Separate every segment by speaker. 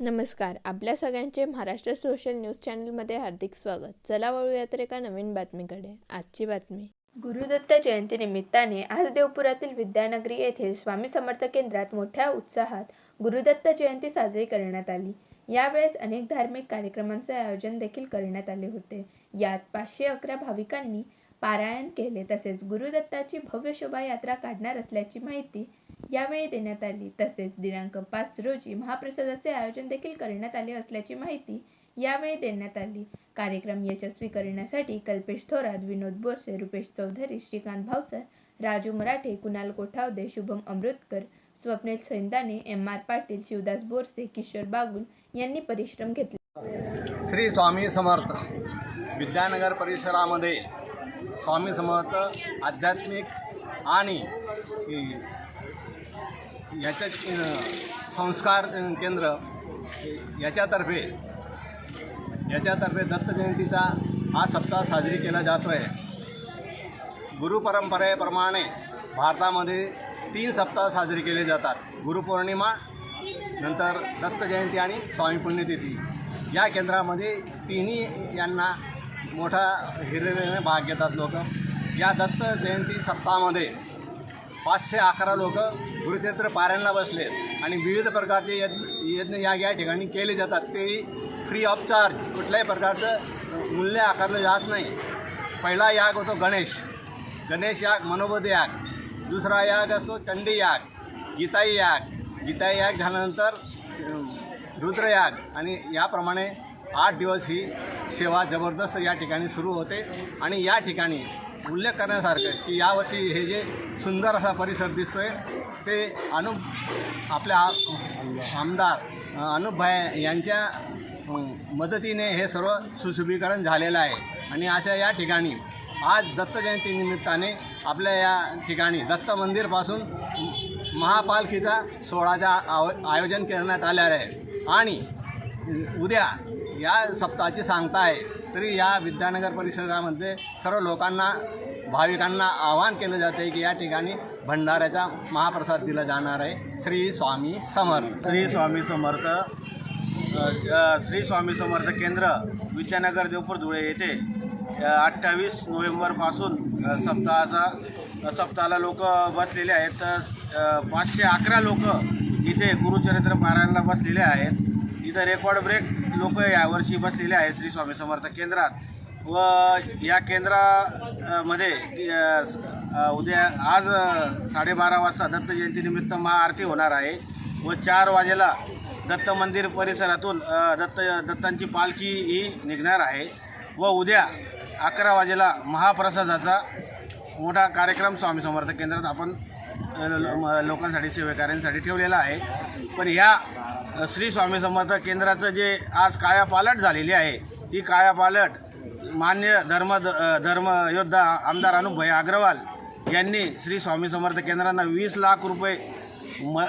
Speaker 1: नमस्कार. आपल्या सगळ्यांचे महाराष्ट्र सोशल न्यूज चॅनलमध्ये हार्दिक स्वागत. चला वळूया तर एका नवीन बातमीकडे. आजची बातमी. गुरुदत्त जयंतीनिमित्ताने आज देवपुरातील विद्यानगरी येथील स्वामी समर्थ केंद्रात मोठ्या उत्साहात गुरुदत्त जयंती साजरी करण्यात आली. यावेळेस अनेक धार्मिक कार्यक्रमांचे आयोजन देखील करण्यात आले होते. यात पाचशे अकरा भाविकांनी पारायण केले तसेच गुरुदत्ताची भव्य शोभायात्रा काढणार असल्याची माहिती यावेळी देण्यात आली. तसेच दिनांक पाच रोजी महाप्रसादाचे आयोजन देखील करण्यात आले असल्याची माहिती यावेळी देण्यात आली. कार्यक्रम यशस्वी करण्यासाठी कल्पेश थोरात विनोद बोरसे रुपेश चौधरी श्रीकांत भावसर राजू मराठे कुणाल कोठावदे शुभम अमृतकर स्वप्नील सैंदाने एम आर पाटील शिवदास बोरसे किशोर बागुल यांनी परिश्रम घेतले.
Speaker 2: श्री स्वामी समर्थ विद्यानगर परिसरामध्ये स्वामी समर्थ आध्यात्मिक आणि याच्या संस्कार केंद्र याच्यातर्फे याच्यातर्फे दत्त जयंतीचा हा सप्ताह साजरी केला जातो आहे. गुरुपरंपरेप्रमाणे भारतामध्ये तीन सप्ताह साजरे केले जातात. गुरुपौर्णिमा नंतर दत्त जयंती आणि स्वामी पुण्यतिथी. या केंद्रामध्ये तिन्ही यांना मोठा हिरिरीने भाग घेतात लोक. या दत्त जयंती सप्ताहामध्ये पाचशे अकरा लोक गुरुचरित्र पारायणला बसले आणि विविध प्रकारचे यज्ञ यज्ञ याग या ठिकाणी केले जातात. ते फ्री ऑफ चार्ज कुठल्याही प्रकारचं मूल्य आकारलं जात नाही. पहिला याग होतो गणेश. गणेश याग मनोबोध याग. दुसरा याग असतो चंडी याग. गीताई याग. गीताई याग झाल्यानंतर रुद्रयाग आणि याप्रमाणे आठ दिवस ही सेवा जबरदस्त या ठिकाणी सुरू होते. आणि या ठिकाणी उल्लेख करण्यासारखं की यावर्षी हे जे सुंदर असा परिसर दिसतोय ते अनु आपल्या आमदार अं, भाई यांच्या मदतीने हे सर्व सुशोभीकरण झालेलं आहे. आणि अशा या ठिकाणी आज दत्त जयंती निमित्ताने आपल्या या ठिकाणी दत्त मंदिरपासून महापालखीचा सोहळाचा आव आयोजन करण्यात आलेलं आहे. आणि उद्या या सप्ताहाची सांगता आहे तरी या विद्यानगर परिसरामध्ये सर्व लोकांना भाविकांना आवाहन केलं जाते की या ठिकाणी भंडाऱ्याचा महाप्रसाद दिला जाणार आहे. श्री स्वामी समर्थ.
Speaker 3: श्री स्वामी समर्थ श्री स्वामी समर्थ केंद्र विद्यानगर देवपूर धुळे येथे अठ्ठावीस नोव्हेंबरपासून सप्ताहाचा सप्ताहाला लोक बसलेले आहेत. तर पाचशे अकरा लोक इथे गुरुचरित्र पारायणला बसलेले आहेत. इथं रेकॉर्ड ब्रेक लोक यावर्षी बसलेले आहेत श्री स्वामी समर्थ केंद्रात. व या केंद्रामध्ये उद्या आज साडेबारा वाजता दत्त जयंतीनिमित्त महाआरती होणार आहे. व चार वाजेला दत्त मंदिर परिसरातून दत्त दत्तांची पालखी ही निघणार आहे. व उद्या अकरा वाजेला महाप्रसादाचा मोठा कार्यक्रम स्वामी समर्थ केंद्रात आपण लोकांसाठी सेवेकऱ्यांसाठी ठेवलेला आहे. पण ह्या श्री स्वामी समर्थ केंद्राचं जे आज कायापालट झालेली आहे ती कायापालट मान्य धर्म धर्मयोद्धा आमदार अनुभय अग्रवाल यांनी श्री स्वामी समर्थ केंद्रांना वीस लाख रुपये म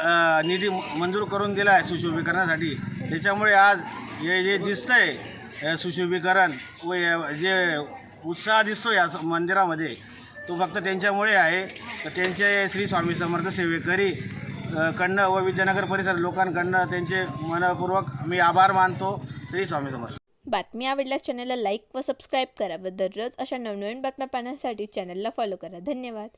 Speaker 3: निधी मंजूर करून दिला आहे सुशोभीकरणासाठी. त्याच्यामुळे आज हे जे दिसतं आहे सुशोभीकरण व जे उत्साह दिसतो या मंदिरामध्ये तो फक्त त्यांच्यामुळे आहे. तर त्यांचे श्री स्वामी समर्थ सेवेकरी कडनं व विद्यानगर परिसर लोकांकडनं त्यांचे मनपूर्वक मी आभार मानतो. श्री स्वामी समर्थ.
Speaker 1: बातमी आवडल्यास चॅनलला लाईक व सबस्क्राईब करा व दररोज अशा नवनवीन बातम्या पाहण्यासाठी चॅनलला फॉलो करा. धन्यवाद.